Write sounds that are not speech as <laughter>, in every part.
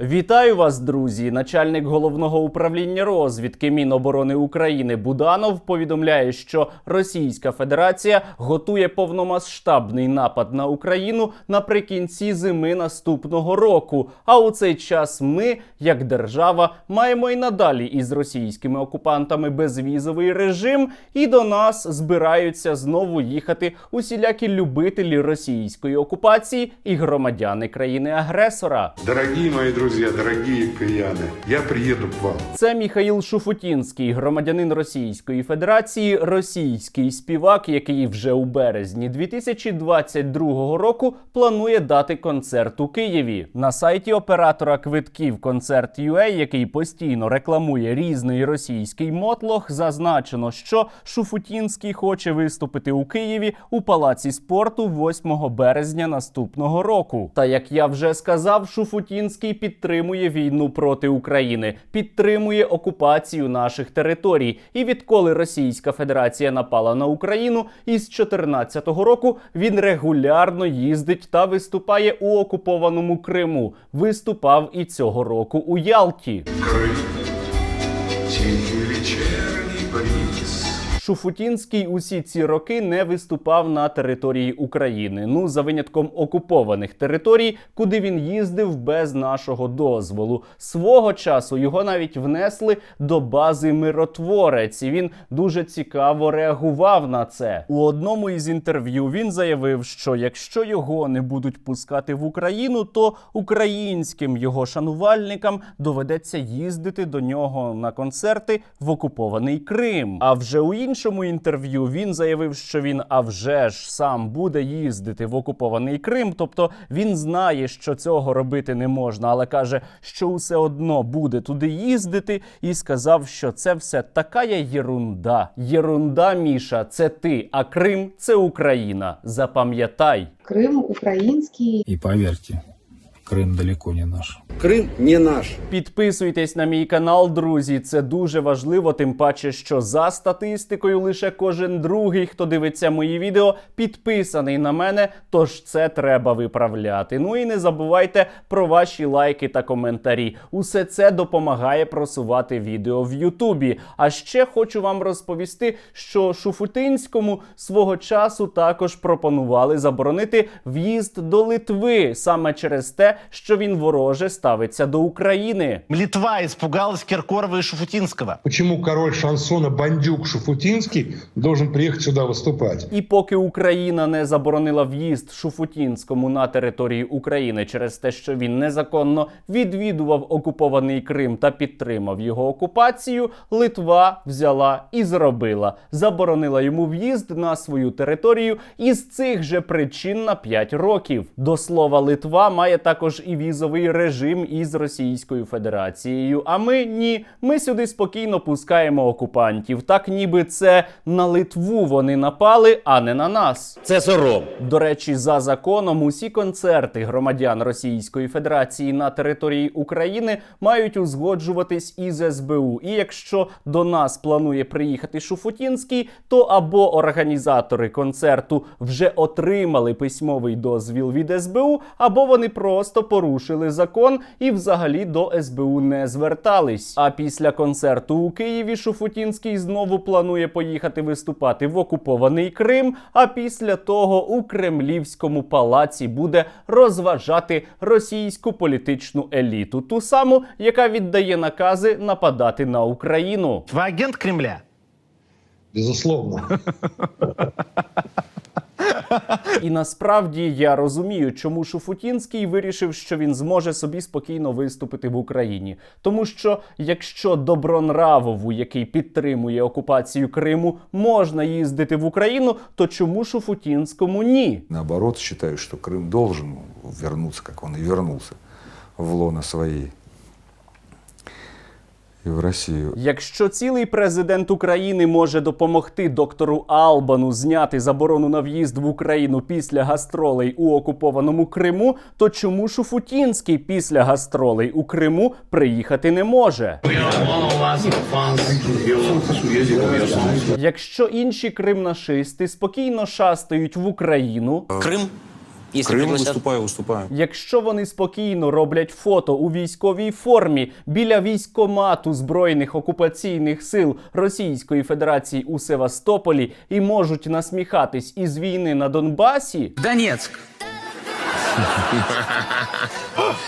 Вітаю вас, друзі! Начальник головного управління розвідки Міноборони України Буданов повідомляє, що Російська Федерація готує повномасштабний напад на Україну наприкінці зими наступного року. А у цей час ми, як держава, маємо і надалі із російськими окупантами безвізовий режим, і до нас збираються знову їхати усілякі любителі російської окупації і громадяни країни-агресора. Дорогие мои друзья, дорогие кияны, я приеду к вам. Це Міхаїл Шуфутінський, громадянин Російської Федерації, російський співак, який вже у березні 2022 року планує дати концерт у Києві. На сайті оператора квитків концерт.ua, який постійно рекламує різний російський мотлох, зазначено, що Шуфутінський хоче виступити у Києві у палаці спорту 8 березня наступного року. Та як я вже сказав, Шуфутінський підтримує війну проти України, підтримує окупацію наших територій. І відколи Російська Федерація напала на Україну, із 2014 року він регулярно їздить та виступає у окупованому Криму. Виступав і цього року у Ялті. Крым, Шуфутінський усі ці роки не виступав на території України. Ну за винятком окупованих територій, куди він їздив без нашого дозволу. Свого часу його навіть внесли до бази миротворець. І він дуже цікаво реагував на це. У одному із інтерв'ю він заявив, що якщо його не будуть пускати в Україну, то українським його шанувальникам доведеться їздити до нього на концерти в окупований Крим. А вже у іншому інтерв'ю він заявив, що він а вже ж сам буде їздити в окупований Крим. Тобто він знає, що цього робити не можна, але каже, що все одно буде туди їздити, і сказав, що це все така є єрунда. Єрунда, Міша, це ти, а Крим це Україна. Запам'ятай. Крым украинский. И поверьте, Крым далеко не наш. Крым не наш. Підписуйтесь на мій канал, друзі. Це дуже важливо, тим паче, що за статистикою лише кожен другий, хто дивиться мої відео, підписаний на мене. Тож це треба виправляти. Ну і не забувайте про ваші лайки та коментарі. Усе це допомагає просувати відео в Ютубі. А ще хочу вам розповісти, що Шуфутинському свого часу також пропонували заборонити в'їзд до Литви саме через те, що він вороже ставиться до України. Литва испугалась Киркорова и Шуфутинского. Почему король шансона Бандюк Шуфутинский должен приехать сюда выступать? І поки Україна не заборонила в'їзд Шуфутінському на території України через те, що він незаконно відвідував окупований Крим та підтримав його окупацію, Литва взяла і зробила, заборонила йому в'їзд на свою територію із цих же причин на 5 років. До слова, Литва має також і візовий режим із Російською Федерацією. А ми ні, ми сюди спокійно пускаємо окупантів, так ніби це на Литву вони напали, а не на нас. Це сором. До речі, за законом усі концерти громадян Російської Федерації на території України мають узгоджуватись із СБУ. І якщо до нас планує приїхати Шуфутінський, то або організатори концерту вже отримали письмовий дозвіл від СБУ, або вони просто порушили закон і взагалі до СБУ не звертались. А після концерту у Києві Шуфутінський знову планує поїхати виступати в окупований Крим. А після того у Кремлівському палаці буде розважати російську політичну еліту, ту саму, яка віддає накази нападати на Україну. Вы агент Кремля? Безусловно. <laughs> І насправді я розумію, чому Шуфутінський вирішив, що він зможе собі спокійно виступити в Україні. Тому що якщо Добронравову, який підтримує окупацію Криму, можна їздити в Україну, то чому Шуфутінському ні? Наоборот, считаю, что Крым должен вернуться, как он и вернулся, в лоно своей и в Россию. Якщо цілий президент України може допомогти доктору Албану зняти заборону на в'їзд в Україну після гастролей у окупованому Криму, то чому Шуфутінський після гастролей у Криму приїхати не може? Якщо інші кримнашисти спокійно шастають в Україну, Крым Если Крым пригласят. выступаю, выступаю. Якщо вони спокійно роблять фото у військовій формі біля військомату збройних окупаційних сил Російської Федерації у Севастополі і можуть насміхатись із війни на Донбасі, Донецк.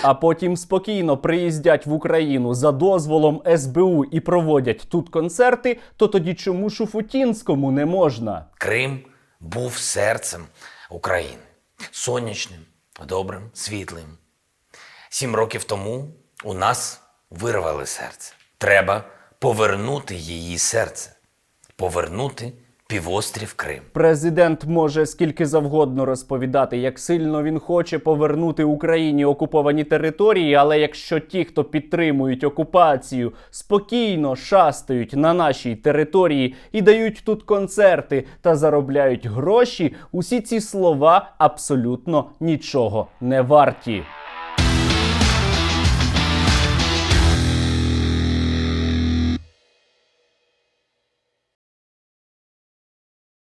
а потім спокійно приїздять в Україну за дозволом СБУ і проводять тут концерти, то тоді чому Шуфутінському не можна? Крим був серцем України, сонячним, добрим, світлим. Сім років тому у нас вирвали серце. Треба повернути її серце, повернути півострів Крим. Президент може скільки завгодно розповідати, як сильно він хоче повернути Україні окуповані території, але якщо ті, хто підтримують окупацію, спокійно шастають на нашій території і дають тут концерти та заробляють гроші, усі ці слова абсолютно нічого не варті.